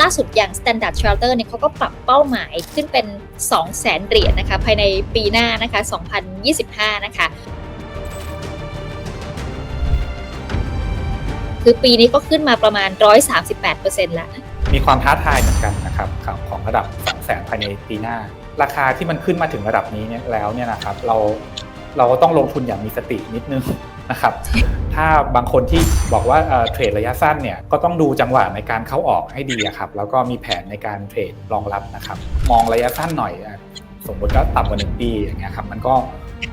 ล่าสุดอย่าง Standard Charter เนี่ยเขาก็ปรับเป้าหมายขึ้นเป็น 2 0 0แสนเหรียญนะคะภายในปีหน้านะคะ 2025 นะคะคือปีนี้ก็ขึ้นมาประมาณ 138%แล้ว มีความท้าทายเหมือนกันนะครับของระดับ 2 0 0แสนภายในปีหน้า ราคาที่มันขึ้นมาถึงระดับนี้เนี่ยแล้วเนี่ยนะครับเราเราก็ต้องลงทุนอย่างมีสตินิดนึง นะครับ ถ้าบางคนที่บอกว่าเทรดระยะสั้นเนี่ยก็ต้องดูจังหวะในการเข้าออกให้ดีครับ แล้วก็มีแผนในการเทรดรองรับนะครับ มองระยะสั้นหน่อย สมมติก็ต่ำกว่าหนึ่งปีอย่างเงี้ยครับ มันก็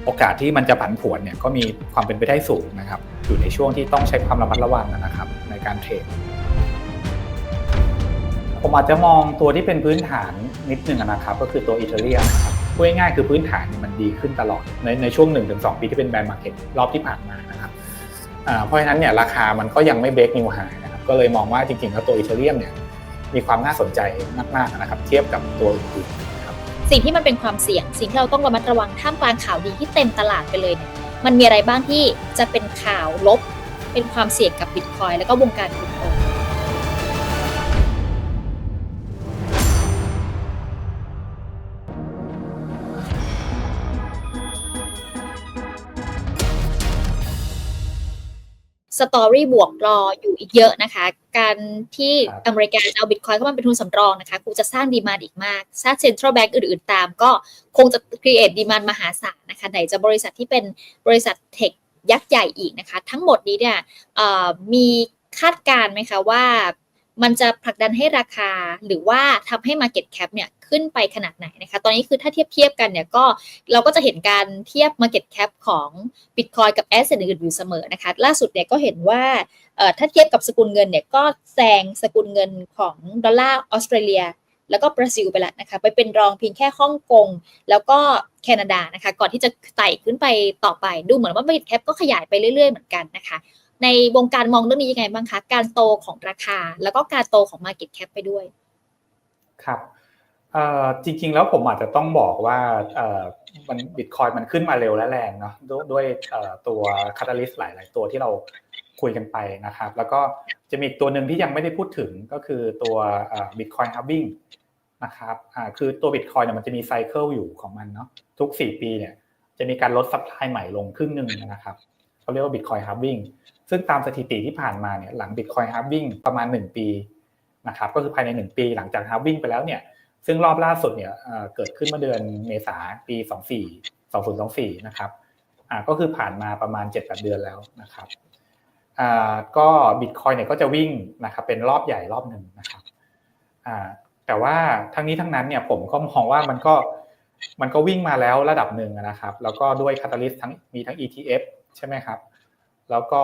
โอกาสที่มันจะผันผวนเนี่ยก็มีความเป็นไปได้สูงนะครับ อยู่ในช่วงที่ต้องใช้ความระมัดระวังนะครับ ในการเทรดผมอาจจะมองตัวที่เป็นพื้นฐานนิดหนึ่งนะครับ ก็คือตัวอีเทเรียนะครับ พูดง่ายๆคือพื้นฐานมันดีขึ้นตลอดในในช่วง 1-2 ปีที่เป็นแบรนด์มาร์เก็ตรอบที่ผ่านมานะครับเพราะฉะนั้นเนี่ยราคามันก็ยังไม่เบรกนิวไฮนะครับก็เลยมองว่าจริงๆแล้วตัวอีเทเรียมเนี่ยมีความน่าสนใจมากๆนะครับเทียบกับตัวอื่นๆนครับสิ่งที่มันเป็นความเสี่ยง สิ่งที่เราต้องระมัดระวังท่ามกลางข่าวดีที่เต็มตลาดไปเลยเนี่ยมันมีอะไรบ้างที่จะเป็นข่าวลบ เป็นความเสี่ยงกับบิตคอยแล้วก็วงการคริปโต สตอรี่บวกรออยู่อีกเยอะนะคะ การที่ครับอเมริกาจะเอาบิตคอยเข้ามาเป็นทุนสำรองนะคะคงจะสร้างดีมานอีกมากถ้าเซ็นทรัลแบงก์อื่นๆ ตาม ก็คงจะ create ดีมานมหาศาลนะคะ ไหนจะบริษัทที่เป็นบริษัทเทคยักษ์ใหญ่อีกนะคะ ทั้งหมดนี้เนี่ยเอ่อมีคาดการณ์ไหมคะว่า มันจะผลักดันให้ราคาหรือว่าทำให้ Market Cap เนี่ยขึ้นไปขนาดไหนนะคะ ตอนนี้คือถ้าเทียบเทียบกันเนี่ยก็เราก็จะเห็นการเทียบ Market Cap ของ Bitcoin กับ Asset อื่นอยู่เสมอนะคะ ล่าสุดเนี่ยก็เห็นว่าถ้าเทียบกับสกุลเงินเนี่ยก็แซงสกุลเงินของดอลลาร์ออสเตรเลียแล้วก็บราซิลไปแล้วนะคะ ไปเป็นรองเพียงแค่ฮ่องกง แล้วก็แคนาดานะคะ ก่อนที่จะไต่ขึ้นไปต่อไป ดูเหมือนว่า Market Cap ก็ขยายไปเรื่อยๆเหมือนกันนะคะ ในวงการมองเรื่องนี้ยังไงบ้างคะ การโตของราคา แล้วก็การโตของ Market Cap ไปด้วย ครับจริงๆแล้วผมอาจจะต้องบอกว่ามันบิตคอยมันขึ้นมาเร็วและแรงเนาะด้วยด้วยเอ่อตัวคาตาลิสต์หลาย ๆ ตัวที่เราคุยกันไปนะครับ แล้วก็จะมีอีกตัวหนึ่งที่ยังไม่ได้พูดถึงก็คือตัวบิตคอยฮับบิ้งนะครับคือตัวบิตคอยเนี่ยมันจะมีไซเคิลอยู่ของมันเนาะทุก 4 ปีเนี่ยจะมีการลดซัพพลายใหม่ลงครึ่งหนึ่งนะครับเขาเรียกว่าบิตคอยฮับบิ้ง ซึ่งตามสถิติที่ผ่านมาเนี่ยหลังบิตคอยฮับบิ้งประมาณ 1 ปีนะครับก็คือภายใน 1 ปีหลังจากฮับบิ้งไปแล้วเนี่ยซึ่งรอบล่าสุดเนี่ยเกิดขึ้นเมื่อเดือนเมษาปี 24 2024นะครับก็คือผ่านมาประมาณ7-8เดือนแล้วนะครับก็บิตคอยเนี่ยก็จะวิ่งนะครับเป็นรอบใหญ่รอบหนึ่งนะครับแต่ว่าทั้งนี้ทั้งนั้นเนี่ยผมก็มองว่ามันก็มันก็วิ่งมาแล้วระดับหนึ่งนะครับ แล้วก็ด้วยคาตาลิสต์ทั้งมีทั้ง ETF ใช่ไหมครับ แล้วก็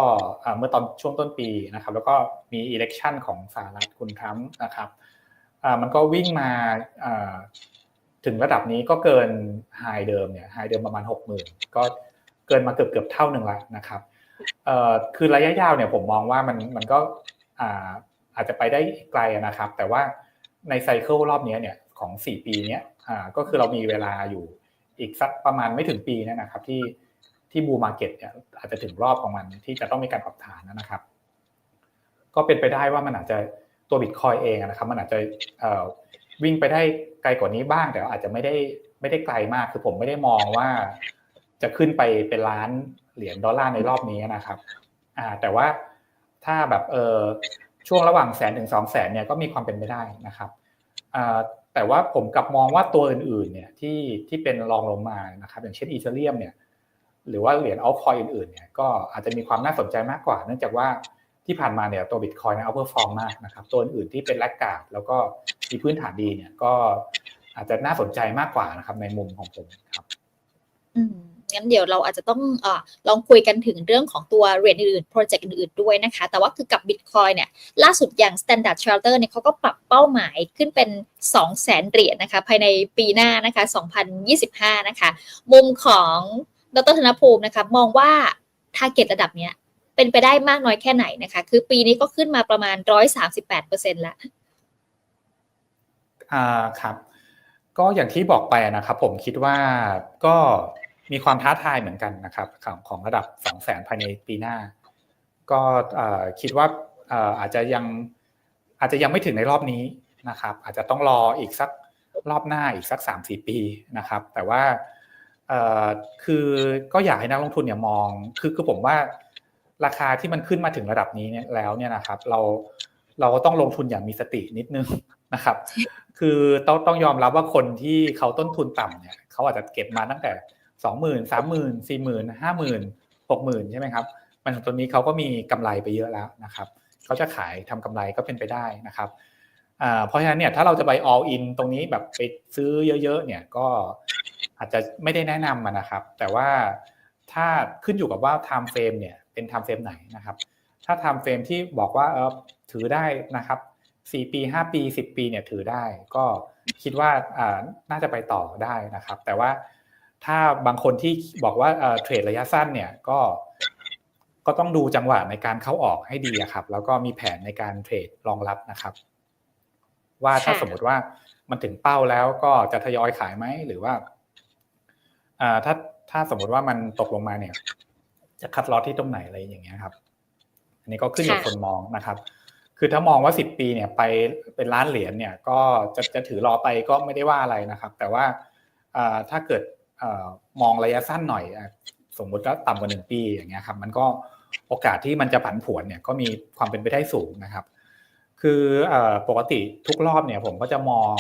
เมื่อตอนช่วงต้นปีนะครับ แล้วก็มี election ของสหรัฐคุณทรัมป์นะครับมันก็วิ่งมาถึงระดับนี้ก็เกินไฮเดิมเนี่ยไฮเดิมประมาณ 6 0,000 ก็เกินมาเกือบเกือบเท่าหนึ่งละนะครับคือระยะยาวเนี่ยผมมองว่ามันมันก็อาจจะไปได้ไกลนะครับ แต่ว่าในไซเคิลรอบนี้เนี่ยของ 4 ปีเนี้ยก็คือเรามีเวลาอยู่อีกสักประมาณไม่ถึงปีเนนะครับที่ ที่บูมาเก็ตเนี่ยอาจจะถึงรอบของมันที่จะต้องมีการปรับฐานนะครับ ก็เป็นไปได้ว่ามันอาจจะตัวบิตคอยเองนะครับ มันอาจจะวิ่งไปได้ไกลกว่านี้บ้าง แต่อาจจะไม่ได้ไม่ได้ไกลมากคือผมไม่ได้มองว่า จะขึ้นไปเป็นล้านเหรียญดอลลาร์ในรอบนี้นะครับอ่าแต่ว่าถ้าแบบเออช่วงระหว่างแสนถึงสองแสนเนี่ยก็มีความเป็นไปได้นะครับอ่าแต่ว่าผมกลับมองว่าตัวอื่นๆเนี่ยที่ที่เป็นรองลงมานะครับ อย่างเช่นอีเธเรียมเนี่ย หรือว่าเหรียญอัลคอยอื่นๆเนี่ยก็อาจจะมีความน่าสนใจมากกว่า เนื่องจากว่าที่ผ่านมาเนี่ยตัวบิตคอยน์เอาเปอร์ฟอร์มมากนะครับตัวอื่นๆที่เป็นแลกกาดแล้วก็มีพื้นฐานดีเนี่ยก็อาจจะน่าสนใจมากกว่านะครับ ในมุมของผมครับ อืมงั้นเดี๋ยวเราอาจจะต้องอลองคุยกันถึงเรื่องของตัวเหรียญอื่นๆโปรเจกต์อื่นๆด้วยนะคะ แต่ว่าคือกับ Bitcoin เนี่ย ล่าสุดอย่าง Standard Charter เนี่ยเขาก็ปรับเป้าหมายขึ้นเป็น 2 0 0แสนเหรียญนะคะ ภายในปีหน้านะคะ 2025 นะคะ มุมของ ดรธนภูมินะคะมองว่า t a r g e t ระดับเนี้ยเป็นไปได้มากน้อยแค่ไหนนะคะ คือปีนี้ก็ขึ้นมาประมาณ138%แล้วอ่าครับ ก็อย่างที่บอกไปนะครับ ผมคิดว่าก็มีความท้าทายเหมือนกันนะครับ ของของระดับ2 0 0แสนภายในปีหน้า ก็คิดว่าอาจจะยังอาจจะยังไม่ถึงในรอบนี้นะครับ อาจจะต้องรออีกสักรอบหน้าอีกสักสามสี่ปีนะครับ แต่ว่า คือก็อยากให้นักลงทุนเนี่ยมองคือคือผมว่าราคาที่มันขึ้นมาถึงระดับนี้เนี่ยแล้วเนี่ยนะครับ เราเราก็ต้องลงทุนอย่างมีสตินิดนึงนะครับ คือต้องต้องยอมรับว่าคนที่เขาต้นทุนต่ำเนี่ยเขาอาจจะเก็บมาตั้งแต่สองหมื่นสามหมื่นสี่หมื่นห้าหมื่นหกหมื่นใช่ไหมครับ มันตรงนี้เขาก็มีกำไรไปเยอะแล้วนะครับเขาจะขายทำกำไรก็เป็นไปได้นะครับอ่า เพราะฉะนั้นเนี่ยถ้าเราจะไป all in ตรงนี้แบบไปซื้อเยอะ ๆ เนี่ยก็อาจจะไม่ได้แนะนำนะครับ แต่ว่าถ้าขึ้นอยู่กับว่า time frame เนี่ยเป็น time frame ไหนนะครับ ถ้า time frame ที่บอกว่าเออถือได้นะครับสี่ปีห้าปีสิบปีเนี่ยถือได้ ก็คิดว่าอ่าน่าจะไปต่อได้นะครับ แต่ว่าถ้าบางคนที่บอกว่าเทรดระยะสั้นเนี่ยก็ก็ต้องดูจังหวะในการเข้าออกให้ดีครับ แล้วก็มีแผนในการเทรดรองรับนะครับ ว่าถ้าค่ะสมมติว่ามันถึงเป้าแล้วก็จะทยอยขายไหมหรือว่าอ่าถ้าถ้าสมมติว่ามันตกลงมาเนี่ย จะคัดลอตที่ตรงไหนอะไรอย่างเงี้ยครับ อันนี้ก็ขึ้นอยู่ค่ะคนมองนะครับ คือถ้ามองว่าสิบปีเนี่ยไปเป็นล้านเหรียญเนี่ยก็จะจะถือรอไปก็ไม่ได้ว่าอะไรนะครับ แต่ว่าอ่าถ้าเกิดอามองระยะสั้นหน่อยอะสมมุติว่าต่ำกว่าหนึ่งปีอย่างเงี้ยครับ มันก็โอกาสที่มันจะผันผวนเนี่ยก็มีความเป็นไปได้สูงนะครับ คืออปกติทุกรอบเนี่ยผมก็จะมอง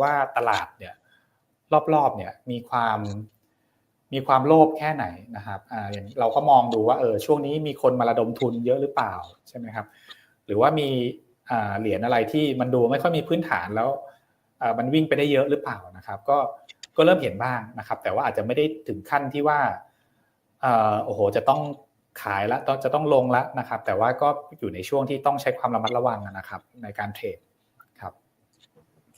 ว่าตลาดเนี่ยรอบๆเนี่ยมีความมีความโลภแค่ไหนนะครับอ่าอย่างเราก็มองดูว่าเออช่วงนี้มีคนมาระดมทุนเยอะหรือเปล่าใช่ไหมครับ หรือว่ามีอ่าเหรียญอะไรที่มันดูไม่ค่อยมีพื้นฐานแล้วอ่ามันวิ่งไปได้เยอะหรือเปล่านะครับ ก็ก็เริ่มเห็นบ้างนะครับ แต่ว่าอาจจะไม่ได้ถึงขั้นที่ว่าอ่อโอ้โหจะต้อง ขายแล้วจะต้องลงแล้วนะครับ แต่ว่าก็อยู่ในช่วงที่ต้องใช้ความระมัดระวังนะครับ ในการเทรดครับ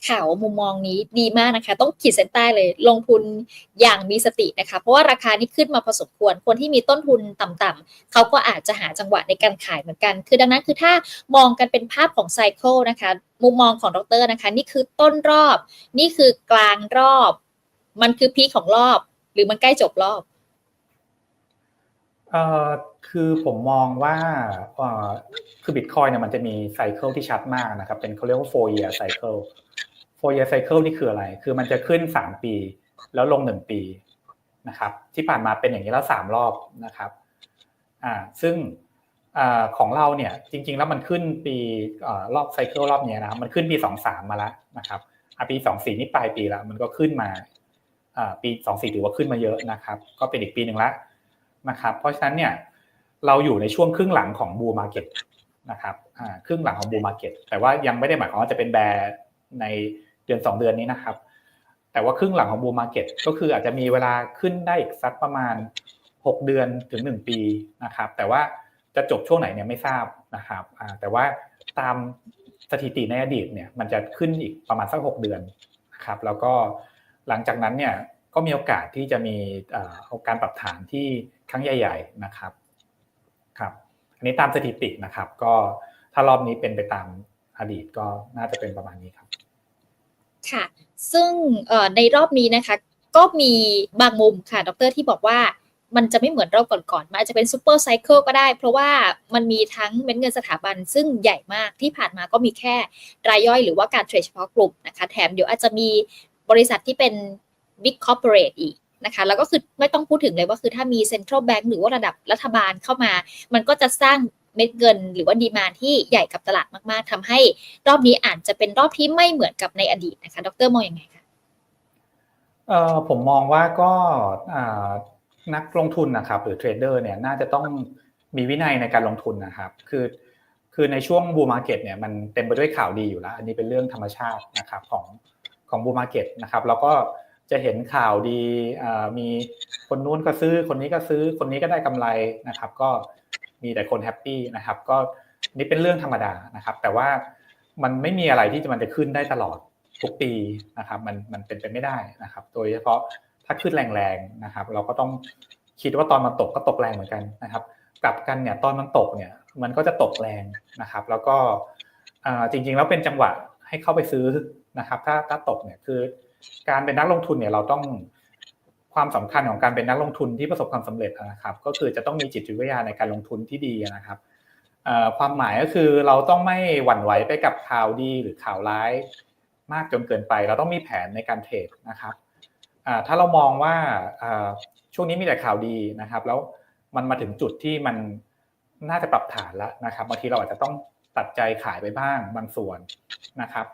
ข่าวมุมมองนี้ดีมากนะคะ ต้องขีดเส้นใต้เลยลงทุนอย่างมีสตินะคะ เพราะว่าราคานี้ขึ้นมาพอสมควรคนที่มีต้นทุนต่ำๆเขาก็อาจจะหาจังหวะในการขายเหมือนกัน คือดังนั้นคือถ้ามองกันเป็นภาพของไซเคิลนะคะ มุมมองของดรนะคะ นี่คือต้นรอบ นี่คือกลางรอบ มันคือพีคของรอบ หรือมันใกล้จบรอบ เอ่อคือผมมองว่าเอ่อคือบิตคอยเนี่ยมันจะมีไซเคิลที่ชัดมากนะครับ เป็นเขาเรียกว่า four year cycle four year cycle นี่คืออะไร คือมันจะขึ้นสามปี แล้วลงหนึ่งปีนะครับ ที่ผ่านมาเป็นอย่างนี้แล้วสามรอบนะครับ อ่า ซึ่งอของเราเนี่ย จริง ๆ แล้วมันขึ้นปีอรอบไซเคิลรอบนี้นะมันขึ้นปีสองสามมาแล้วนะครับปีสองสี่นี่ปลายปีแล้วมันก็ขึ้นมาปีสองสี่ถือว่าขึ้นมาเยอะนะครับ ก็เป็นอีกปีหนึ่งละ นะครับ เพราะฉะนั้นเนี่ยเราอยู่ในช่วงครึ่งหลังของบูมาเก็ตนะครับครึ่งหลังของบูมาเก็ตแต่ว่ายังไม่ได้หมายความว่าจะเป็นแบร์ในเดือน 2 เดือนนี้นะครับ แต่ว่าครึ่งหลังของบูมาเก็ตก็คืออาจจะมีเวลาขึ้นได้อีกสักประมาณ 6 เดือนถึง 1 ปีนะครับ แต่ว่าจะจบช่วงไหนเนี่ยไม่ทราบนะครับแต่ว่าตามสถิติในอดีตเนี่ยมันจะขึ้นอีกประมาณสัก 6 เดือนนะครับ แล้วก็หลังจากนั้นเนี่ย ก็มีโอกาสที่จะมีเอ่อการปรับฐานที่ครั้งใหญ่ ๆนะครับครับอันนี้ตามสถิตินะครับ ก็ถ้ารอบนี้เป็นไปตามอดีตก็น่าจะเป็นประมาณนี้ครับค่ะ ซึ่งในรอบนี้นะคะ ก็มีบางมุมค่ะ ดรที่บอกว่ามันจะไม่เหมือนรอบก่อนๆ มันอาจจะเป็นซูเปอร์ไซเคิลก็ได้ เพราะว่ามันมีทั้งเม็ดเงินสถาบันซึ่งใหญ่มากที่ผ่านมาก็มีแค่รายย่อยหรือว่าการเทรดเฉพาะกลุ่มนะคะ แถมเดี๋ยวอาจจะมีบริษัทที่เป็น Big Corporate อีกนะคะแล้วก็คือไม่ต้องพูดถึงเลยว่าคือถ้ามี Central Bank หรือว่าระดับรัฐบาลเข้ามา มันก็จะสร้างเม็ดเงิน หรือว่าดีมานที่ใหญ่กับตลาดมากๆทำให้รอบนี้อาจจะเป็นรอบที่ไม่เหมือนกับในอดีตนะคะดรมองอยังไงคะเออผมมองว่าก็นักลงทุนนะครับหรือเทรดเดอร์เนี่ยน่าจะต้องมีวินัยในการลงทุนนะครับ คือคือในช่วงบูมาเก็ตเนี่ยมันเต็มไปด้วยข่าวดีอยู่แล้ว อันนี้เป็นเรื่องธรรมชาตินะครับของของบูมาเก็ตนะครับแล้วก็ จะเห็นข่าวดีมีคนนู้นก็ซื้อคนนี้ก็ซื้อคนนี้ก็ได้กำไรนะครับ ก็มีแต่คนแฮปปี้นะครับ ก็นี่เป็นเรื่องธรรมดานะครับ แต่ว่ามันไม่มีอะไรที่จะมันจะขึ้นได้ตลอดทุกปีนะครับ มันมันเป็นไปไม่ได้นะครับ โดยเฉพาะถ้าขึ้นแรงๆนะครับ เราก็ต้องคิดว่าตอนมันตกก็ตกแรงเหมือนกันนะครับ กลับกันเนี่ยตอนมันตกเนี่ย มันก็จะตกแรงนะครับ แล้วก็อ่าจริงๆแล้วเป็นจังหวะให้เข้าไปซื้อนะครับ ถ้าถ้าตกเนี่ยคือ การเป็นนักลงทุนเนี่ยเราต้องความสำคัญของการเป็นนักลงทุนที่ประสบความสำเร็จนะครับ ก็คือจะต้องมีจิตวิทยาในการลงทุนที่ดีนะครับความหมายก็คือเราต้องไม่หวั่นไหวไปกับข่าวดีหรือข่าวร้ายมากจนเกินไป เราต้องมีแผนในการเทรดนะครับถ้าเรามองว่าช่วงนี้มีแต่ข่าวดีนะครับ แล้วมันมาถึงจุดที่มันน่าจะปรับฐานแล้วนะครับบางทีเราอาจจะต้องตัดใจขายไปบ้างบางส่วนนะครับ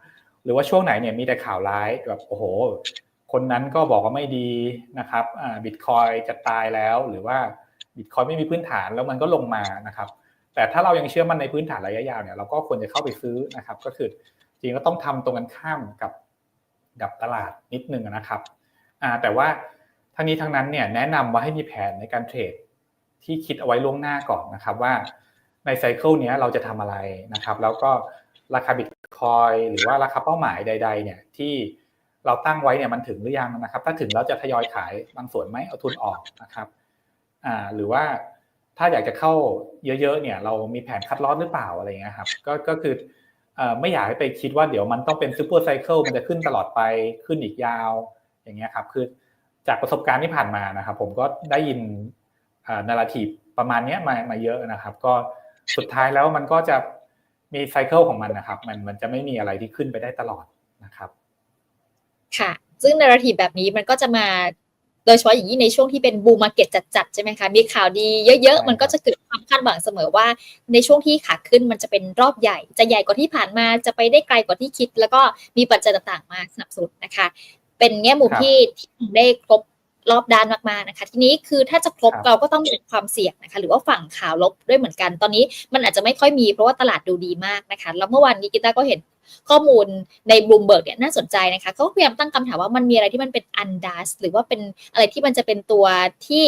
หรือว่าช่วงไหนเนี่ยมีแต่ข่าวร้ายแบบโอ้โห คนนั้นก็บอกว่าไม่ดีนะครับบิตคอยจะตายแล้ว หรือว่าบิตคอยไม่มีพื้นฐานแล้วมันก็ลงมานะครับ แต่ถ้าเรายังเชื่อมั่นในพื้นฐานระยะยาวเนี่ยเราก็ควรจะเข้าไปซื้อนะครับ ก็คือจริงก็ต้องทำตรงกันข้ามกับกับตลาดนิดนึงนะครับแต่ว่าทั้งนี้ทั้งนั้นเนี่ยแนะนำว่าให้มีแผนในการเทรดที่คิดเอาไว้ล่วงหน้าก่อนนะครับว่าในไซเคิลนี้เราจะทำอะไรนะครับ แล้วก็ ราคาบิตคอยหรือว่าราคาเป้าหมายใด ๆ เนี่ยที่เราตั้งไว้เนี่ยมันถึงหรือยังนะครับ ถ้าถึงแล้วจะทยอยขายบางส่วนไหมเอาทุนออกนะครับอ่าหรือว่าถ้าอยากจะเข้าเยอะๆเนี่ย เรามีแผนคัดลอสหรือเปล่าอะไรเงี้ยครับก็ก็คือไม่อยากให้ไปคิดว่าเดี๋ยวมันต้องเป็นซูเปอร์ไซเคิลมันจะขึ้นตลอดไปขึ้นอีกยาว อย่างเงี้ยครับคือจากประสบการณ์ที่ผ่านมานะครับ ผมก็ได้ยินนาราทีประมาณนี้มามาเยอะนะครับ ก็สุดท้ายแล้วมันก็จะ มีไซเคิลของมันนะครับ มันมันจะไม่มีอะไรที่ขึ้นไปได้ตลอดนะครับ ค่ะ ซึ่งนาราทีฟแบบนี้มันก็จะมาโดยเฉพาะอย่างยิ่งในช่วงที่เป็นบูมมาเก็ตจัดๆใช่ไหมคะ มีข่าวดีเยอะๆ มันก็จะเกิดความคาดหวังเสมอว่า ในช่วงที่ขาขึ้นมันจะเป็นรอบใหญ่ จะใหญ่กว่าที่ผ่านมา จะไปได้ไกลกว่าที่คิด แล้วก็มีปัจจัยต่างๆ มาสนับสนุนนะคะ เป็นแง่มุมที่ได้ครบ รอบด้านมากๆนะคะ ทีนี้คือถ้าจะครบเราก็ต้องมีความเสี่ยงนะคะ หรือว่าฝั่งข่าวลบด้วยเหมือนกัน ตอนนี้มันอาจจะไม่ค่อยมีเพราะว่าตลาดดูดีมากนะคะ แล้วเมื่อวานนี้กีตาก็เห็นข้อมูลในบลูมเบิร์กเนี่ยน่าสนใจนะคะเขาพยายามตั้งคำถามว่ามันมีอะไรที่มันเป็นอันดัสหรือว่าเป็นอะไรที่มันจะเป็นตัวที่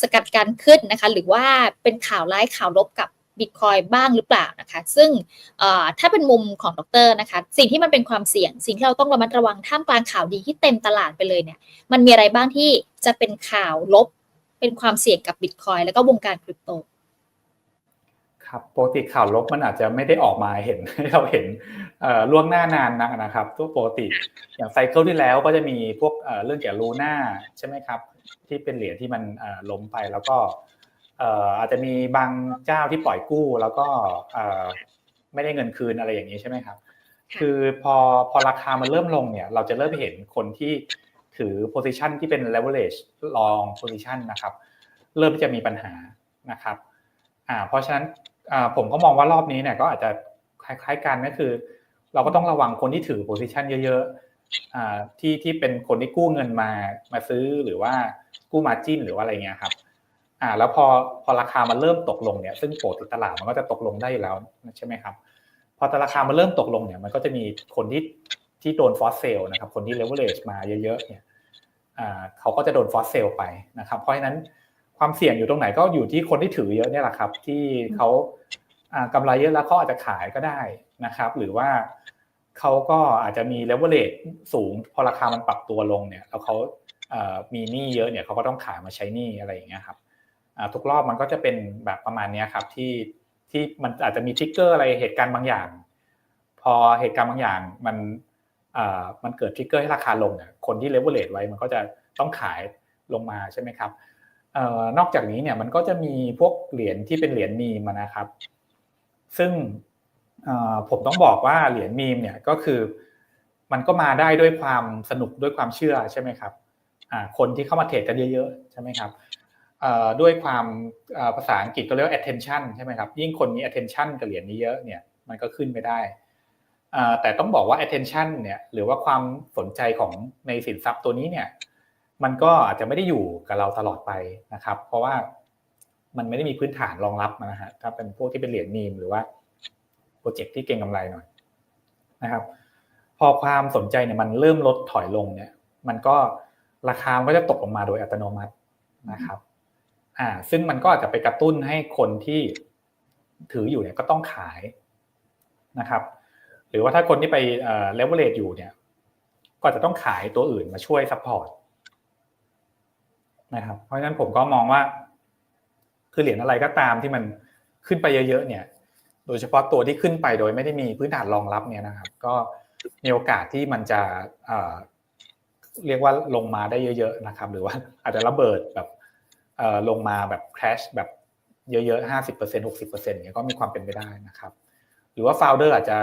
สกัดการขึ้นนะคะ หรือว่าเป็นข่าวร้ายข่าวลบกับ บิตคอยบ้างหรือเปล่านะคะ ซึ่งถ้าเป็นมุมของดรนะคะ สิ่งที่มันเป็นความเสี่ยง สิ่งที่เราต้องระมัดระวังท่ามกลางข่าวดีที่เต็มตลาดไปเลยเนี่ย มันมีอะไรบ้างที่จะเป็นข่าวลบ เป็นความเสี่ยงกับบิตคอยแล้วก็วงการคริปโตครับปกติข่าวลบมันอาจจะไม่ได้ออกมาเห็นให้เราเห็นล่วงหน้านานนักนะครับตัวปกติอย่างไซเคิลที่แล้วก็จะมีพวกเรื่องเกี่ยวกับลูน่าใช่ไหมครับที่เป็นเหรียญที่มันล้มไปแล้วก็ อาจจะมีบางเจ้าที่ปล่อยกู้แล้วก็ไม่ได้เงินคืนอะไรอย่างนี้ใช่ไหมครับ คือพอพอราคามันเริ่มลงเนี่ย เราจะเริ่มเห็นคนที่ถือ position ที่เป็น leverage long position นะครับ เริ่มที่จะมีปัญหานะครับอ่าเพราะฉะนั้นอ่าผมก็มองว่ารอบนี้เนี่ยก็อาจจะคล้ายๆกันก็คือ เราก็ต้องระวังคนที่ถือ position เยอะๆอ่าที่ที่เป็นคนที่กู้เงินมามาซื้อหรือว่ากู้มาจิ้นหรือว่าอะไรเงี้ยครับ อ่าแล้วพอพอราคามันเริ่มตกลงเนี่ยซึ่งปกติตลาดมันก็จะตกลงได้อยู่แล้วใช่ไหมครับ พอตราคามันเริ่มตกลงเนี่ยมันก็จะมีคนที่ที่โดนฟอสเซลนะครับคนที่เลเวลเลชมาเยอะๆเนี่ยอ่าเขาก็จะโดนฟอสเซลไปนะครับเพราะฉะนั้นความเสี่ยงอยู่ตรงไหนก็อยู่ที่คนที่ถือเยอะเนี่ยแหละครับ ที่เขากำไรเยอะแล้วเขาอาจจะขายก็ได้นะครับ หรือว่าเขาก็อาจจะมีเลเวลเลชสูง พอราคามันปรับตัวลงเนี่ยแล้วเขามีหนี้เยอะเนี่ยเขาก็ต้องขายมาใช้หนี้อะไรอย่างเงี้ยครับ ทุกรอบมันก็จะเป็นแบบประมาณนี้ครับที่ที่มันอาจจะมีทริกเกอร์อะไรเหตุการณ์บางอย่าง พอเหตุการณ์บางอย่างมันมันเกิดทริกเกอร์ให้ราคาลงเนี่ยคนที่เลเวลเลตไว้มันก็จะต้องขายลงมาใช่ไหมครับนอกจากนี้เนี่ยมันก็จะมีพวกเหรียญที่เป็นเหรียญมีมนะครับ ซึ่งผมต้องบอกว่าเหรียญมีมเนี่ยก็คือ มันก็มาได้ด้วยความสนุกด้วยความเชื่อใช่ไหมครับคนที่เข้ามาเทรดกันเยอะๆใช่ไหมครับ ด้วยความภาษาอังกฤษก็เรียกว่า attention ใช่ไหมครับยิ่งคนมี attention กับเหรียญนี้เยอะเนี่ยมันก็ขึ้นไปได้แต่ต้องบอกว่า attention เนี่ยหรือว่าความสนใจของในสินทรัพย์ตัวนี้เนี่ยมันก็อาจจะไม่ได้อยู่กับเราตลอดไปนะครับ เพราะว่ามันไม่ได้มีพื้นฐานรองรับนะฮะถ้าเป็นพวกที่เป็นเหรียญมีมหรือว่าโปรเจกต์ที่เก่งกำไรหน่อยนะครับ พอความสนใจเนี่ยมันเริ่มลดถอยลงเนี่ย มันก็ราคาก็จะตกลงมาโดยอัตโนมัตินะครับ อ่าซึ่งมันก็อาจจะไปกระตุ้นให้คนที่ถืออยู่เนี่ยก็ต้องขายนะครับ หรือว่าถ้าคนที่ไปเลเวลเลตอยู่เนี่ย ก็จะต้องขายตัวอื่นมาช่วยซัพพอร์ตนะครับ เพราะฉะนั้นผมก็มองว่า คือเหรียญอะไรก็ตามที่มันขึ้นไปเยอะๆเนี่ย โดยเฉพาะตัวที่ขึ้นไปโดยไม่ได้มีพื้นฐานรองรับเนี่ยนะครับ ก็มีโอกาสที่มันจะเรียกว่าลงมาได้เยอะ ๆนะครับ หรือว่าอาจจะระเบิดแบบ ลงมาแบบ crash แบบเยอะๆห้าสิบเปอร์เซ็นหกสิบเปอร์เซ็นต์เนี้ยก็มีความเป็นไปได้นะครับ หรือว่า founder อาจจะ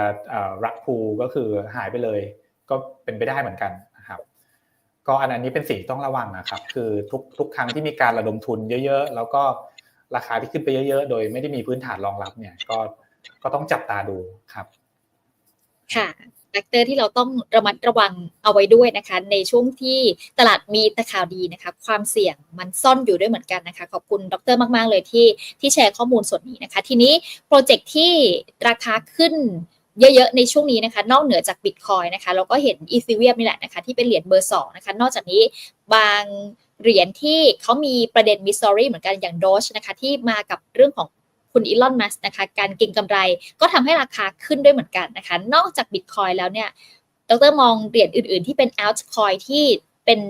รักพูก็คือหายไปเลย ก็เป็นไปได้เหมือนกันนะครับ ก็อันนี้เป็นสิ่งต้องระวังนะครับ คือทุกทุกครั้งที่มีการระดมทุนเยอะ ๆ แล้วก็ราคาที่ขึ้นไปเยอะ ๆ โดยไม่ได้มีพื้นฐานรองรับเนี่ย ก็ก็ต้องจับตาดูครับ ค่ะแฟกเตอร์ที่เราต้องระมัดระวังเอาไว้ด้วยนะคะ ในช่วงที่ตลาดมีแต่ข่าวดีนะคะ ความเสี่ยงมันซ่อนอยู่ด้วยเหมือนกันนะคะ ขอบคุณดรมาก ๆ เลยที่ที่แชร์ข้อมูลส่วนนี้นะคะ ทีนี้โปรเจกต์ที่ราคาขึ้นเยอะๆ ในช่วงนี้นะคะ นอกเหนือจากบิตคอยนะคะเราก็เห็นอีซิเวียมนี่แหละนะคะที่เป็นเหรียญเบอร์สองนะคะ นอกจากนี้บางเหรียญที่เขามีประเด็นมิสซอรี่เหมือนกันอย่างโดชนะคะที่มากับเรื่องของ คุณอีลอนมัสนะคะการเก็งกำไรก็ทำให้ราคาขึ้นด้วยเหมือนกันนะคะ นอกจากบิตคอยแล้วเนี่ยดรมองเหรียญอื่น ๆ ที่เป็น altcoin ที่เป็น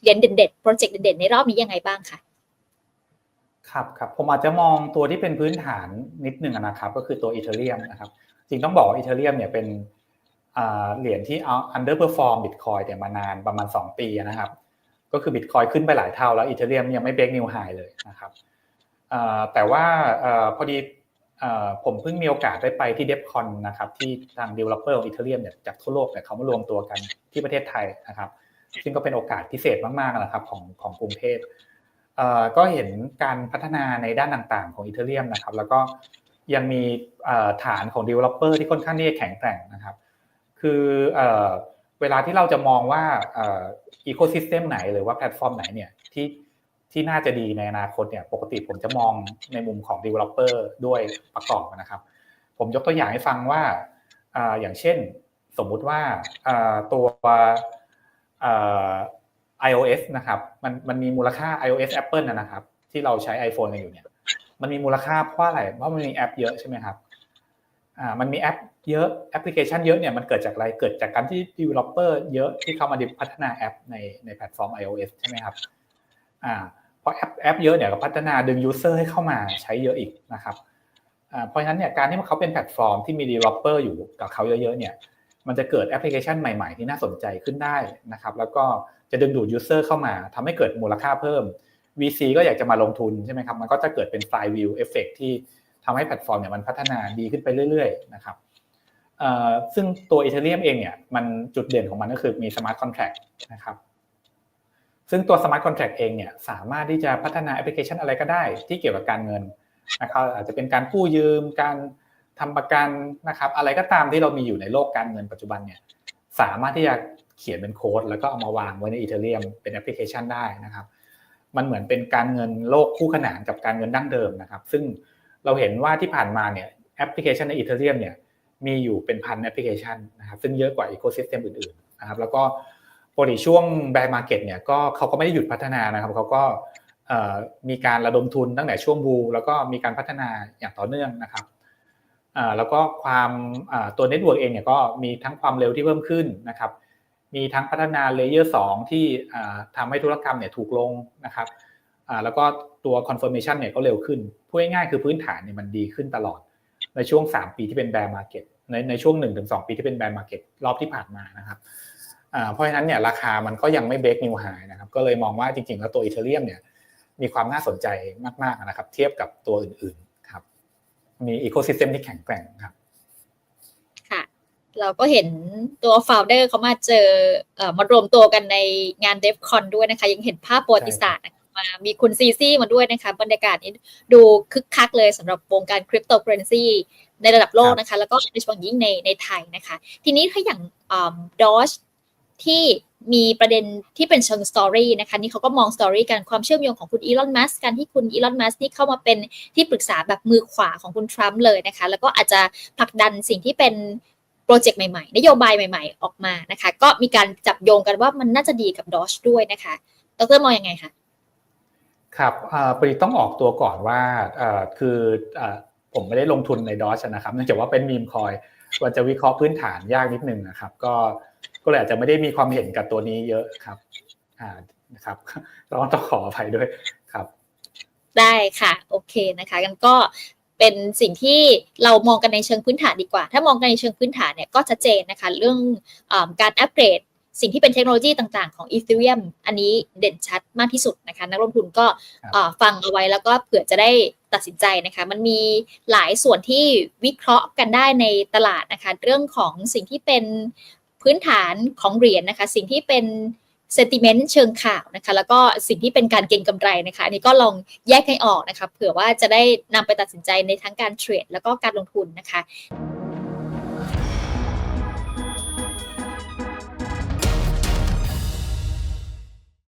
เหรียญเด่นๆโปรเจกต์เด่นๆในรอบนี้ยังไงบ้างคะครับครับผมอาจจะมองตัวที่เป็นพื้นฐานนิดหนึ่งนะครับ ก็คือตัวอีเทเรียมนะครับ จริงต้องบอกว่าอีเทเรียมเนี่ยเป็นเหรียญที่เอา underperform Bitcoin เนี่ยมานานประมาณ 2 ปีนะครับ ก็คือ Bitcoin ขึ้นไปหลายเท่าแล้วอีเทเรียมยังไม่ break new high เลยนะครับ แต่ว่าพอดีผมเพิ่งมีโอกาสได้ไปที่ DevCon นะครับที่ทาง developer ของอีเทเรียมเนี่ยจากทั่วโลกเนี่ยเขามารวมตัวกันที่ประเทศไทยนะครับ ซึ่งก็เป็นโอกาสพิเศษมากๆนะครับของของกรุงเทพก็เห็นการพัฒนาในด้านต่างๆ ของอีเทเรียมนะครับ แล้วก็ยังมีฐานของ developer ที่ค่อนข้างที่จะแข็งแกร่งนะครับ คือเวลาที่เราจะมองว่าอีโคซิสเต็มไหนหรือว่าแพลตฟอร์มไหนเนี่ยที่ ที่น่าจะดีในอนาคตเนี่ยปกติผมจะมองในมุมของ developer ด้วยประกอบนะครับ ผมยกตัวอย่างให้ฟังว่าอย่างเช่นสมมุติว่าตัว iOS นะครับมันมันมีมูลค่า iOS Apple นะครับ ที่เราใช้ iPhone กันอยู่เนี่ยมันมีมูลค่าเพราะอะไรเพราะมันมีแอปเยอะใช่ไหมครับอ่ามันมีแอปเยอะแอปพลิเคชันเยอะเนี่ยมันเกิดจากอะไรเกิดจากการที่ developer เยอะที่เข้ามาพัฒนาแอปในในแพลตฟอร์ม iOS ใช่ไหมครับอ่า ราะแอปแอปเยอะเนี่ยก็พัฒนาดึง user ให้เข้ามาใช้เยอะอีกนะครับเพราะฉะนั้นเนี่ยการที่เขาเป็นแพลตฟอร์มที่มี developer อยู่กับเขาเยอะๆเนี่ยมันจะเกิดแอปพลิเคชันใหม่ๆ ที่น่าสนใจขึ้นได้นะครับแล้วก็จะดึงดูด user เข้ามาทำให้เกิดมูลค่าเพิ่ม VC ก็อยากจะมาลงทุนใช่ไหมครับมันก็จะเกิดเป็น flywheel effect ที่ทำให้แพลตฟอร์มเนี่ยมันพัฒนาดีขึ้นไปเรื่อยๆนะครับซึ่งตัว Ethereum เองเนี่ยมันจุดเด่นของมันก็คือมี smart contract นะครับ ซึ่งตัว smart contract เองเนี่ยสามารถที่จะพัฒนาแอปพลิเคชันอะไรก็ได้ ที่เกี่ยวกับการเงินนะครับอาจจะเป็นการกู้ยืมการทำประกันนะครับ อะไรก็ตามที่เรามีอยู่ในโลกการเงินปัจจุบันเนี่ยสามารถที่จะเขียนเป็นโค้ดแล้วก็เอามาวางไว้ใน Ethereum เป็นแอปพลิเคชันได้นะครับ มันเหมือนเป็นการเงินโลกคู่ขนานกับการเงินดั้งเดิมนะครับ ซึ่งเราเห็นว่าที่ผ่านมาเนี่ยแอปพลิเคชันใน Ethereum เนี่ยมีอยู่เป็นพันแอปพลิเคชันนะครับซึ่งเยอะกว่าอีโคซิสเต็มอื่นๆนะครับแล้วก็ ปกติช่วงแบร์มาร์เก็ตเนี่ยก็เขาก็ไม่ได้หยุดพัฒนานะครับเขาก็มีการระดมทุนตั้งแต่ช่วงบูแล้วก็มีการพัฒนาอย่างต่อเนื่องนะครับแล้วก็ความตัวเน็ตเวิร์กเองเนี่ยก็มีทั้งความเร็วที่เพิ่มขึ้นนะครับ มีทั้งพัฒนาเลเยอร์สที่ทำให้ธุรกรรมเนี่ยถูกลงนะครับแล้วก็ตัว confirmation เนี่ยก็เร็วขึ้นพูดง่ายๆคือพื้นฐานเนี่ยมันดีขึ้นตลอด ในช่วง 3 ปีที่เป็น bear market ในในช่วง 1-2 ปีที่เป็น bear market รอบที่ผ่านมานะครับ เพราะฉะนั้นเนี่ยราคามันก็ยังไม่ break new high นะครับก็เลยมองว่าจริงๆแล้วตัว Ethereum เนี่ยมีความน่าสนใจมากๆนะครับเทียบกับตัวอื่นๆครับมี ecosystem ที่แข็งแกร่งครับค่ะเราก็เห็นตัว founder เขามาเจอเอ่อมารวมตัวกันในงาน DevCon ด้วยนะคะ ยังเห็นภาพประวัติศาสตร์มามีคุณซีซี่มาด้วยนะคะ บรรยากาศนี้ดูคึกคักเลยสำหรับวงการคริปโตเคอเรนซีในระดับโลกนะคะ แล้วก็โดยเฉพาะยิ่งในในไทยนะคะ ทีนี้ถ้าอย่างดอช ที่มีประเด็นที่เป็นเชิงสตอรี่นะคะนี่เขาก็มองสตอรี่กันความเชื่อมโยงของคุณอีลอนมัสการที่คุณอีลอนมัสนี่เข้ามาเป็นที่ปรึกษาแบบมือขวาของคุณทรัมป์เลยนะคะ แล้วก็อาจจะผลักดันสิ่งที่เป็นโปรเจกต์ใหม่ๆ นโยบายใหม่ๆ ออกมานะคะ ก็มีการจับโยงกันว่ามันน่าจะดีกับดอชด้วยนะคะดรมองยังไงคะครับปริต้องออกตัวก่อนว่าคือผมไม่ได้ลงทุนในดอชนะครับเนื่องจากว่าเป็นมีมคอยมันจะวิเคราะห์พื้นฐานยากนิดนึงนะครับ ก็ ก็เลยอาจจะไม่ได้มีความเห็นกับตัวนี้เยอะครับอ่านะครับเราต้องขออภัยด้วยครับ ได้ค่ะ โอเคนะคะกันก็เป็นสิ่งที่เรามองกันในเชิงพื้นฐานดีกว่า ถ้ามองกันในเชิงพื้นฐานเนี่ยก็ชัดเจนนะคะ เรื่องอการอัปเกรดสิ่งที่เป็นเทคโนโลยีต่างๆ ของ Ethereum อันนี้เด่นชัดมากที่สุดนะคะ นักลงทุนก็ฟังเอาไว้แล้วก็เผื่อจะได้ตตัดสินใจนะคะ มันมีหลายส่วนที่วิเคราะห์กันได้ในตลาดนะคะ เรื่องของสิ่งที่เป็น พื้นฐานของเหรียญนะคะ สิ่งที่เป็น sentiment เชิงข่าวนะคะ แล้วก็สิ่งที่เป็นการเก็งกำไรนะคะ อันนี้ก็ลองแยกให้ออกนะคะ เผื่อว่าจะได้นำไปตัดสินใจในทั้งการเทรดแล้วก็การลงทุนนะคะ